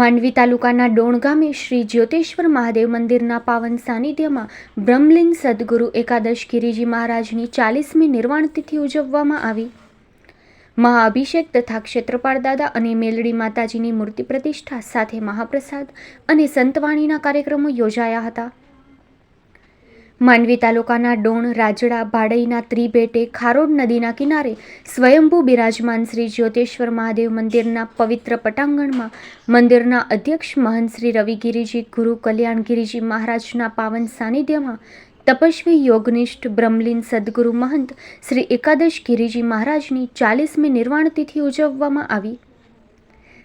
માંડવી તાલુકાના ડોણ ગામે શ્રી જ્યોતેશ્વર મહાદેવ મંદિરના પાવન સાનિધ્યમાં બ્રહ્મલિંગ સદગુરુ એકાદશ ગિરિજી મહારાજની ચાલીસમી નિર્વાણ તિથિ ઉજવવામાં આવી. મહાઅભિષેક તથા ક્ષેત્રપાળ દાદા અને મેલડી માતાજીની મૂર્તિ પ્રતિષ્ઠા સાથે મહાપ્રસાદ અને સંતવાણીના કાર્યક્રમો યોજાયા હતા. માંડવી તાલુકાના ડોણ, રાજડા, ભાડઈના ત્રિભેટે ખારોડ નદીના કિનારે સ્વયંભૂ બિરાજમાન શ્રી જ્યોતેશ્વર મહાદેવ મંદિરના પવિત્ર પટાંગણમાં મંદિરના અધ્યક્ષ મહંત શ્રી રવિગીરીજી, ગુરુ કલ્યાણગીરીજી મહારાજના પાવન સાનિધ્યમાં તપસ્વી યોગનિષ્ઠ બ્રહ્મલીન સદગુરુ મહંત શ્રી એકાદશ ગિરિજી મહારાજની ચાલીસમી નિર્વાણ તિથિ ઉજવવામાં આવી.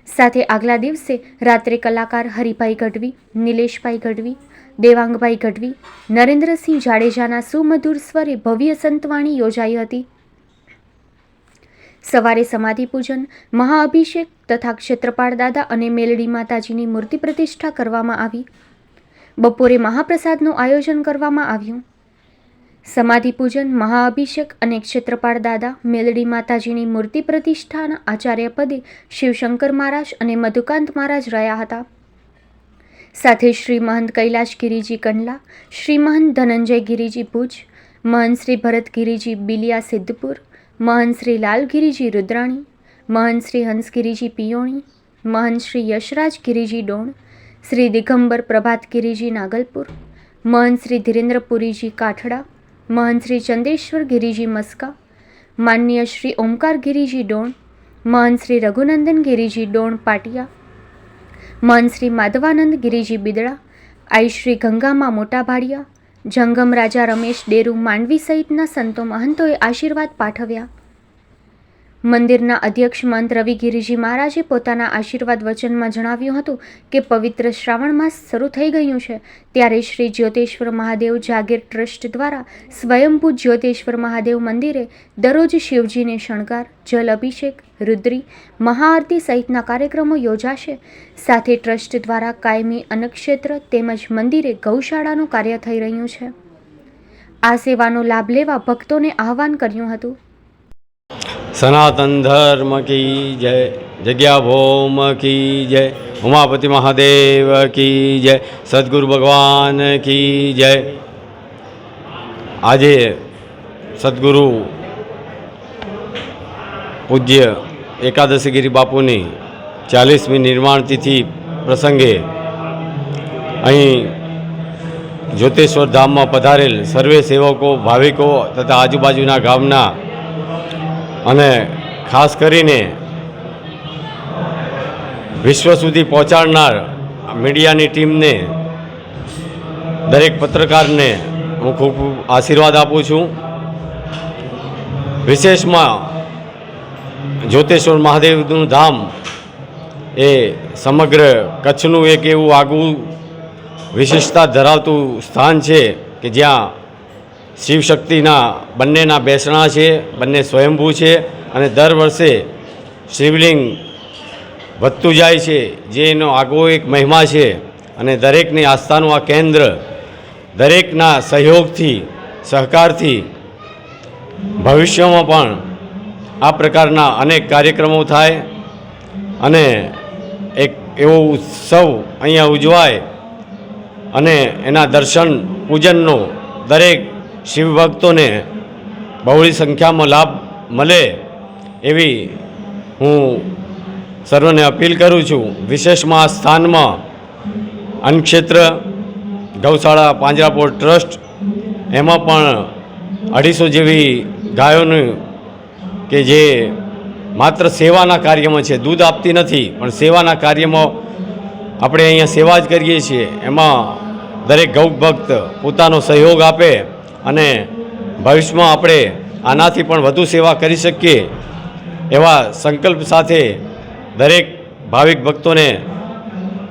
સાથે આગલા દિવસે રાત્રે કલાકાર હરિભાઈ ગઢવી, નિલેશભાઈ ગઢવી દેવાંગભાઈ ગઢવી, નરેન્દ્રસિંહ જાડેજાના સુમધુર સ્વરે ભવ્ય સંતવાણી યોજાઈ હતી. સવારે સમાધિ પૂજન, મહાઅભિષેક તથા ક્ષેત્રપાળ દાદા અને મેલડી માતાજીની મૂર્તિ પ્રતિષ્ઠા કરવામાં આવી. બપોરે મહાપ્રસાદનું આયોજન કરવામાં આવ્યું. સમાધિ પૂજન, મહાઅભિષેક અને ક્ષેત્રપાળ દાદા, મેલડી માતાજીની મૂર્તિ પ્રતિષ્ઠાના આચાર્ય પદે શિવશંકર મહારાજ અને મધુકાંત મહારાજ રહ્યા હતા. સાથે શ્રી મહંત કૈલાશ ગિરિજી કંડલા, શ્રી મહંત ધનંજય ગિરિજી ભુજ, મહંત શ્રી ભરત ગિરિજી બિલિયા સિદ્ધપુર, મહંત શ્રી લાલ ગિરીજી રુદ્રાણી, મહંત શ્રી હંસ ગિરીજી પિયોણી, મહંત શ્રી યશરાજ ગિરિજી ડોણ, શ્રી દિગંબર પ્રભાત ગિરિજી નાગલપુર, મહંત શ્રી ધીરેન્દ્રપુરીજી કાઠડા, મહંત શ્રી ચંદેશ્વર ગિરિજી મસ્કા, માનનીય શ્રી ઓમકાર ગિરિજી ડોણ, મહંત શ્રી રઘુનંદન ગિરિજી ડોણ પાટિયા મહંત શ્રી માધવાનંદ ગિરિજી બિદડા, આઈ શ્રી ગંગામાં મોટા ભાડિયા, જંગમ રાજા રમેશ ડેરુ માંડવી સહિતના સંતો મહંતોએ આશીર્વાદ પાઠવ્યા. મંદિરના અધ્યક્ષ મંત રવિ ગિરિજી મહારાજે પોતાના આશીર્વાદ વચનમાં જણાવ્યું હતું કે પવિત્ર શ્રાવણ માસ શરૂ થઈ ગયું છે, ત્યારે શ્રી જ્યોતેશ્વર મહાદેવ જાગીર ટ્રસ્ટ દ્વારા સ્વયંભૂ જ્યોતેશ્વર મહાદેવ મંદિરે દરરોજ શિવજીને શણગાર, જલ અભિષેક, રુદ્રી, મહાઆરતી સહિતના કાર્યક્રમો યોજાશે. સાથે ટ્રસ્ટ દ્વારા કાયમી અન્નક્ષેત્ર તેમજ મંદિરે ગૌશાળાનું કાર્ય થઈ રહ્યું છે. આ સેવાનો લાભ લેવા ભક્તોને આહવાન કર્યું હતું. સનાતન ધર્મ કી જય, જગ્યા ભોમ કી જય, ઉમાપતિ મહાદેવ કી જય, સદગુરુ ભગવાન કી જય. આજે સદગુરુ પૂજ્ય એકાદશીગીરી બાપુની ચાલીસમી નિર્માણ તિથિ પ્રસંગે અહીં જ્યોતેશ્વર ધામમાં પધારેલ સર્વે સેવકો, ભાવિકો તથા આજુબાજુના ગામના અને ખાસ કરીને વિશ્વ સુધી પહોંચાડનાર મીડિયાની ટીમને, દરેક પત્રકારને હું ખૂબ આશીર્વાદ આપું છું. વિશેષમાં જ્યોતેશ્વર મહાદેવનું ધામ એ સમગ્ર કચ્છનું એક એવું આગવું વિશેષતા ધરાવતું સ્થાન છે કે જ્યાં શિવશક્તિના બંનેના બેસણા છે, બંને સ્વયંભૂ છે અને દર વર્ષે શિવલિંગ વધતું જાય છે, જે એનો આગવો એક મહિમા છે. અને દરેકની આસ્થાનું આ કેન્દ્ર દરેકના સહયોગથી, સહકારથી ભવિષ્યમાં પણ આ પ્રકારના અનેક કાર્યક્રમો થાય અને એક એવો ઉત્સવ અહીંયા ઉજવાય અને એના દર્શન પૂજનનો દરેક શિવ ભક્તોને બહોળી સંખ્યામાં લાભ મળે એવી હું સર્વને અપીલ કરું છું. વિશેષમાં આ સ્થાનમાં અન્નક્ષેત્ર, ગૌશાળા, પાંજરાપોળ ટ્રસ્ટ, એમાં પણ અઢીસો જેવી ગાયોનું કે જે માત્ર સેવાના કાર્યમાં છે. દૂધ આપતી નથી, પણ સેવાના કાર્યમાં આપણે અહીંયા સેવા જ કરીએ છીએ. એમાં દરેક ગૌ ભક્ત પોતાનો સહયોગ આપે અને ભવિષ્યમાં આપણે આનાથી પણ વધુ સેવા કરી શકીએ એવા સંકલ્પ સાથે દરેક ભાવિક ભક્તોને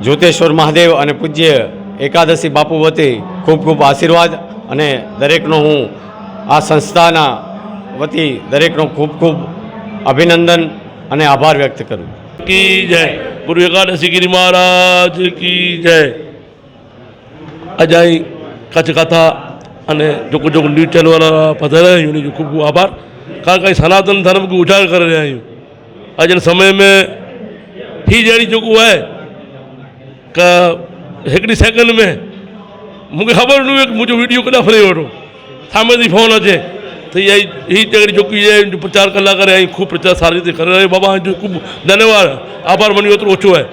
જ્યોતેશ્વર મહાદેવ અને પૂજ્ય એકાદશી બાપુ વતી ખૂબ ખૂબ આશીર્વાદ અને દરેકનો હું આ સંસ્થાના વતી દરેકનો ખૂબ ખૂબ અભિનંદન અને આભાર વ્યક્ત કરું. કી જય. ગુરુ એકાદશી ગિરી મહારાજ કી જય. અજય કચ્છ કથા અને જોકો જોકો ન્યૂઝ ચેનલવાળા પધાર્યા हैं उनकी ખૂબ ખૂબ આભાર કારણ કે સનાતન ધર્મ को उजागर कर रहे हैं आज समय में ही जहिड़ी जेको आहे का हिकिड़ी सेकंड में मूंखे ख़बर न हुई मुंहिंजो वीडियो केॾां फरे वठो साम्हूं थी फोन अचे त इहा ही जहिड़ी जेकी आहे प्रचार कलाक करे ऐं खूब प्रचार सारी ते करे रहियो बाबा जो खूब धन्यवाद आभार मञियो एतिरो ओछो आहे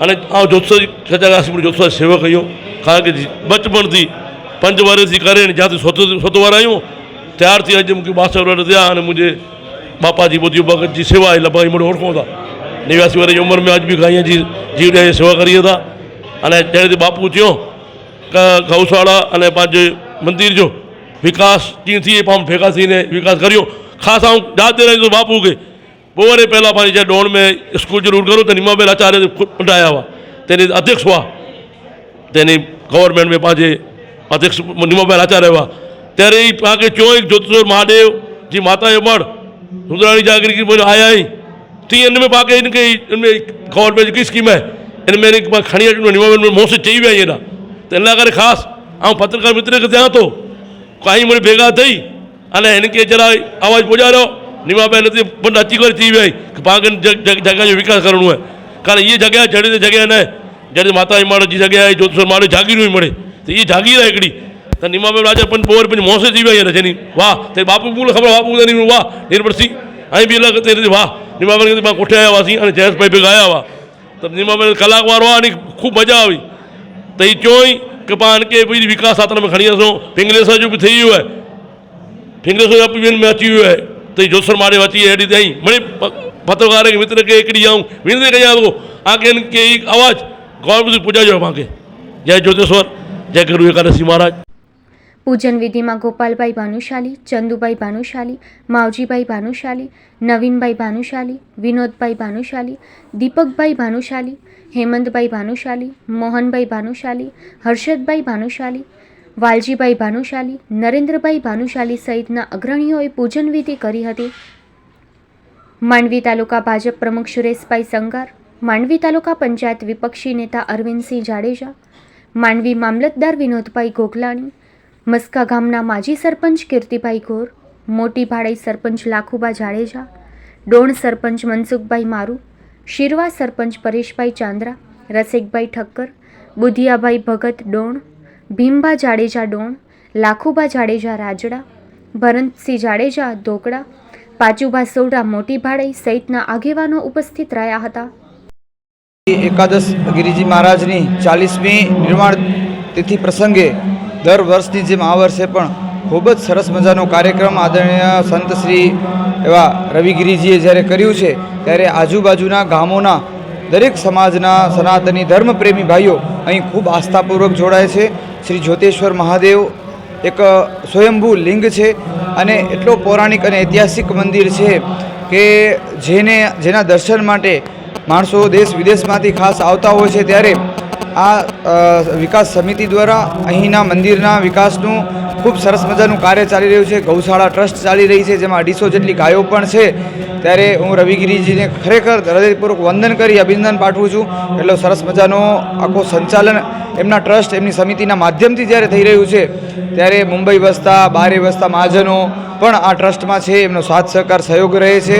हाणे आउं जोतसा जी सचा जोतसा शेवा कयूं કારણ કે બચપણથી पंज वर थी करे जिते सोत सोत वारा आहियूं तयारु थी अॼु मूंखे ॿासठि वर थिया हाणे मुंहिंजे बापा जी ॿुधी भगत जी सेवा आहे लॻभॻि मुड़े ओळखूं था नेवासी वारे जी उमिरि में अॼु बि गाईअ जी जीव जी सेवा करिए था हाणे जॾहिं ते बापू चयो क गौशाला अने पंहिंजे मंदिर जो विकास कीअं थिए पाण भेगा थीने विकास करियो ख़ासि आऊं यादि ॾियाराईंदो बापू खे पोइ वरी पहिला पंहिंजी जंहिं डोण में स्कूल ज़रूरु करो त निमाबेल आचार्य पंडाया हुआ तेने अध्यक्ष हुआ तेने गवर्नमेंट में पंहिंजे અધ્યક્ષ નિમાબેન આચાર્ય એવા ત્યારે એ પાંખે ચોય જ્યોતિષોર મહાદેવજી માતાએ પણ સુંદરાણી જાગરી બોલ આયા અહીં થી એને મેં પાકે એને કઈ, એમને ખબર પડી કઈ સ્કીમ હે. એને મેં ખણી આટલું નિમાબેન મોસે ચઈ વ્યા એના. તો એના કારણે ખાસ, આમ પત્રકાર મિત્ર ત્યાં હતો કાંઈ મને ભેગા થઈ. અને એને કે જરા અવાજ પહોંચાડ્યો નિમાબેન હતી પણ અચી કરી ચી વ્યાય કે પાકે જગ્યાનો વિકાસ કરવાનો હોય. કારણ એ જગ્યા જડે જગ્યા ને જ્યારે માતા મારો જે જગ્યાએ જ્યોતિષ મારો જાગીરું મળે. जी मढ़ जी जॻह आहे ज्योतिषर माड़े जागीर हुई मिड़े त इहा जागीर आहे हिकिड़ी त निमाबेल राजा पंज पोइ वरी पंहिंजी मोसे थी विया जनी वाह ते बापू मूल ख़बर बापू ॿुधाईंदी वाह निर्भरसी ऐं बि अलॻि ते वाह निमाबेल खे मां कोठे आया हुआसीं हाणे जयस भाई बि ॻाया हुआ त निमाबेल कलाक वारो आहे ख़ूब मज़ा हुई त ही चयोई की पाण हिनखे वरी विकास साधन में खणी अचूं पिंगलेश्वर जो बि थी वियो आहे पिंगलेश्वर जा पीवन में अची वियो आहे त ही जोसर मारे अची अहिड़ी ताईं मिड़े पत्रकार खे मित्र જય ગુરુ એકાદશી મહારાજ. પૂજન વિધિમાં ગોપાલભાઈ ભાનુશાલી, ચંદુભાઈ ભાનુશાલી, માવજીભાઈ ભાનુશાલી, નવીનભાઈ ભાનુશાલી, વિનોદભાઈ ભાનુશાલી, દીપકભાઈ ભાનુશાલી, હેમંતભાઈ ભાનુશાલી, મોહનભાઈ ભાનુશાલી, હર્ષદભાઈ ભાનુશાલી, વાલજીભાઈ ભાનુશાલી, નરેન્દ્રભાઈ ભાનુશાલી સહિતના અગ્રણીઓએ પૂજન વિધિ કરી હતી. માંડવી તાલુકા ભાજપ પ્રમુખ સુરેશભાઈ સંગાર માંડવી તાલુકા પંચાયત વિપક્ષી નેતા અરવિંદસિંહ જાડેજા માંડવી મામલતદાર વિનોદભાઈ ગોખલાણી, મસ્કા ગામના માજી સરપંચ કીર્તિભાઈ ગોર, મોટી ભાડાઈ સરપંચ લાખુબા જાડેજા, ડોણ સરપંચ મનસુખભાઈ મારુ, શિરવા સરપંચ પરેશભાઈ ચાંદ્રા, રસિકભાઈ ઠક્કર, બુધિયાભાઈ ભગત ડોણ, ભીમબા જાડેજા ડોણ, લાખુબા જાડેજા રાજડા, ભરતસિંહ જાડેજા ધોકડા પાચુભા સોડા મોટી ભાડાઈ સહિતના આગેવાનો ઉપસ્થિત રહ્યા હતા. એકાદશ ગિરિજી મહારાજની ચાલીસમી નિર્માણ તિથિ પ્રસંગે દર વર્ષની જેમ આ વર્ષે પણ ખૂબ જ સરસ મજાનો કાર્યક્રમ આદરણીય સંત શ્રી એવા રવિગીરીજીએ જ્યારે કર્યું છે, ત્યારે આજુબાજુના ગામોના દરેક સમાજના સનાતની ધર્મપ્રેમી ભાઈઓ અહીં ખૂબ આસ્થાપૂર્વક જોડાય છે. શ્રી જ્યોતેશ્વર મહાદેવ એક સ્વયંભૂ લિંગ છે અને એટલો પૌરાણિક અને ઐતિહાસિક મંદિર છે કે જેને, જેના દર્શન માટે માણસો દેશ વિદેશમાંથી ખાસ આવતા હોય છે ત્યારે આ વિકાસ સમિતિ દ્વારા અહીંના મંદિરના વિકાસનું ખૂબ સરસ મજાનું કાર્ય ચાલી રહ્યું છે. ગૌશાળા ટ્રસ્ટ ચાલી રહી છે, જેમાં અઢીસો જેટલી ગાયો પણ છે. ત્યારે હું રવિગીરીજીને ખરેખર હૃદયપૂર્વક વંદન કરી, અભિનંદન પાઠવું છું. એટલો સરસ મજાનો આખો સંચાલન એમના ટ્રસ્ટ એમની સમિતિના માધ્યમથી જ્યારે થઈ રહ્યું છે, ત્યારે મુંબઈ વસતા, બારે વસતા મહાજનો પણ આ ટ્રસ્ટમાં છે, એમનો સાથ સહકાર સહયોગ રહે છે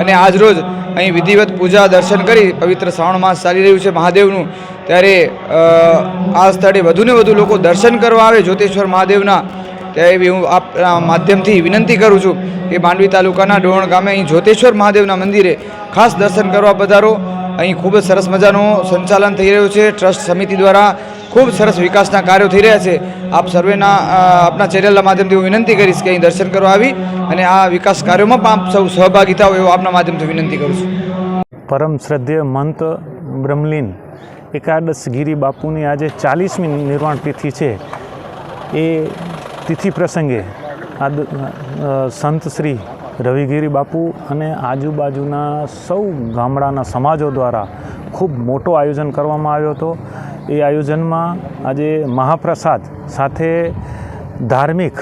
અને આજરોજ અહીં વિધિવત પૂજા દર્શન કરી પવિત્ર શ્રાવણ માસ ચાલી રહ્યું છે મહાદેવનું. ત્યારે આ સ્થળે વધુને વધુ લોકો દર્શન કરવા આવે જ્યોતેશ્વર મહાદેવના. ત્યારે એવી હું આપના માધ્યમથી વિનંતી કરું છું કે માંડવી તાલુકાના ડોણ ગામે અહીં જ્યોતેશ્વર મહાદેવના મંદિરે ખાસ દર્શન કરવા પધારો. અહીં ખૂબ જ સરસ મજાનું સંચાલન થઈ રહ્યું છે, ટ્રસ્ટ સમિતિ દ્વારા ખૂબ સરસ વિકાસના કાર્યો થઈ રહ્યા છે. આપ સર્વેના આપના ચેનલના માધ્યમથી હું વિનંતી કરીશ કે અહીં દર્શન કરવા આવી અને આ વિકાસ કાર્યોમાં પણ આપ સૌ સહભાગી થાવ એવો આપના માધ્યમથી વિનંતી કરું છું. પરમ શ્રદ્ધેય મંત બ્રહ્મલીન એકાદશ ગિરી બાપુની આજે ચાલીસમી નિર્વાણ તિથિ છે. એ તિથિ પ્રસંગે આ સંત શ્રી રવિગીરી બાપુ અને આજુબાજુના સૌ ગામડાના સમાજો દ્વારા ખૂબ મોટો આયોજન કરવામાં આવ્યો હતો. એ આયોજનમાં આજે મહાપ્રસાદ સાથે ધાર્મિક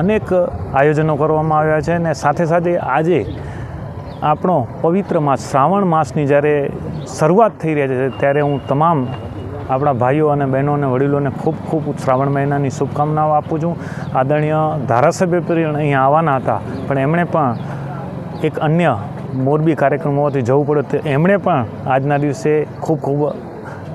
અનેક આયોજનો કરવામાં આવ્યા છે અને સાથે સાથે આજે આપણો પવિત્ર માસ, શ્રાવણ માસની જ્યારે શરૂઆત થઈ રહી છે, ત્યારે હું તમામ આપણા ભાઈઓ અને બહેનો અને વડીલોને ખૂબ ખૂબ શ્રાવણ મહિનાની શુભકામનાઓ આપું છું. આદરણીય ધારાસભ્ય પણ અહીંયા આવવાના હતા, પણ એમણે પણ એક અન્ય મોરબી કાર્યક્રમ હોવાથી જવું પડ્યું. એમણે પણ આજના દિવસે ખૂબ ખૂબ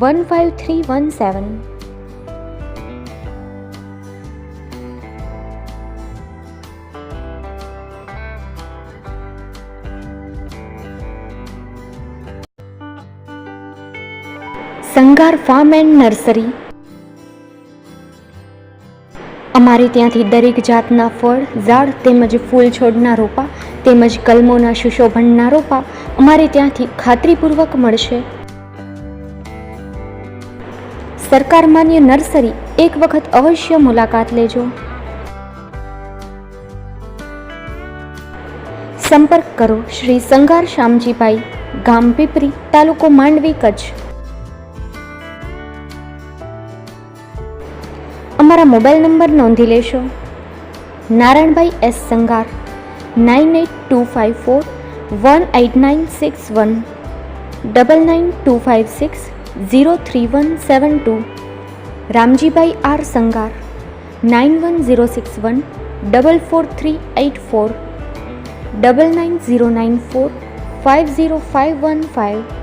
one five three one seven Sangar farm and nursery અમારે ત્યાંથી દરેક જાતના ફળ, ઝાડ તેમજ ફૂલ છોડના રોપા તેમજ કલમોના સુશોભનના રોપા અમારે ત્યાંથી ખાતરીપૂર્વક મળશે. સરકાર માન્ય નર્સરી એક વખત અવશ્ય મુલાકાત લેજો. સંપર્ક કરો શ્રી સંગાર શ્યામજીભાઈ, ગામ પીપરી, તાલુકો માંડવી, કચ્છ. અમારા મોબાઈલ નંબર નોંધી લેશો. Narayanbhai S Sangar nine eight two five four, one eight nine six one, double nine two five six zero three one seven two, Ramjibhai R Sangar nine one zero six one double four three eight four double nine zero nine four five zero five one five